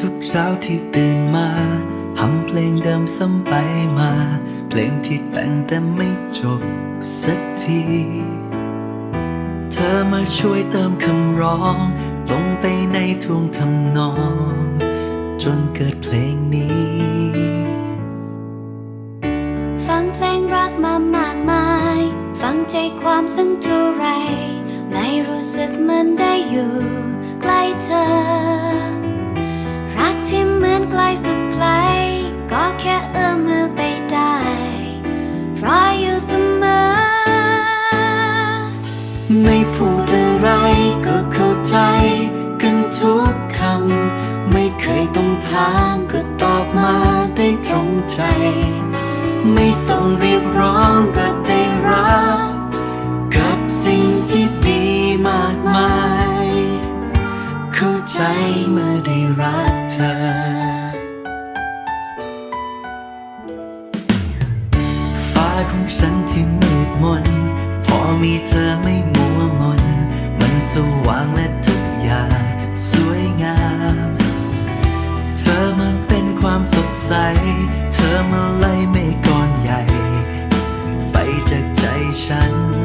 ทุกเช้าที่ตื่นมาทำเพลงเดิมซ้ำไปมา เพลงที่แต่งแต่ไม่จบสักที เธอมาช่วยเติมคำร้อง ลงไปในท่วงทำนอง จนเกิดเพลงนี้ ฟังเพลงรักมามากมาย ฟังใจความสังเท่าไร ไม่รู้สึกเหมันได้อยู่ ใกล้เธอ ที่เหมือนไกลสุดไกล ก็แค่เอื้อมมือไปได้ รออยู่เสมอ ไม่พูดอะไรก็เข้าใจ กันทุกคำ ไม่เคยต้องถามก็ตอบมาได้ตรงใจ ไม่ต้องเรียกร้องก็ เข้าใจเมื่อได้รักเธอ ฟ้าของฉันที่มืดมน พอมีเธอไม่มัวมน มันสว่างและทุกอย่าง สวยงาม เธอมาเป็นความสดใส เธอมาไล่เมฆก้อนใหญ่ ไปจากใจฉัน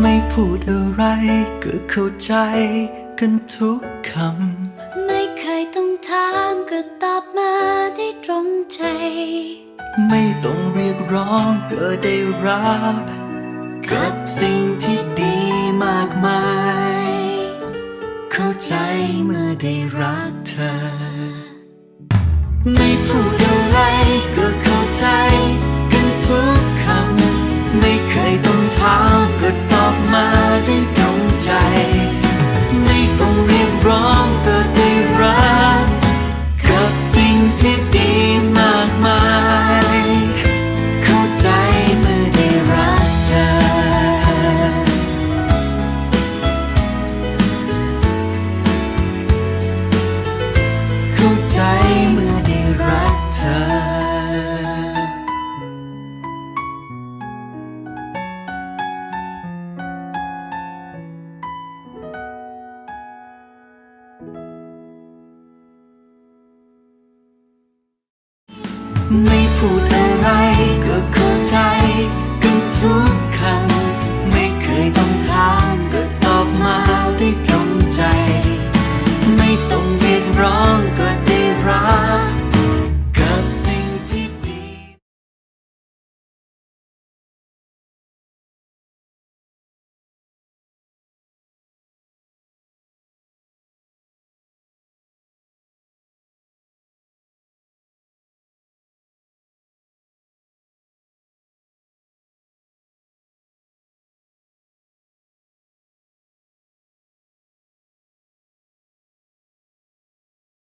ไม่พูดอะไรก็เข้าใจกันทุกคำ ไม่เคยต้องถามก็ตอบมาได้ตรงใจ ไม่ต้องเรียกร้องก็ได้รับ กับสิ่งที่ดีมากมาย เข้าใจเมื่อได้รักเธอ ไม่พูดอะไรก็เข้าใจกันทุก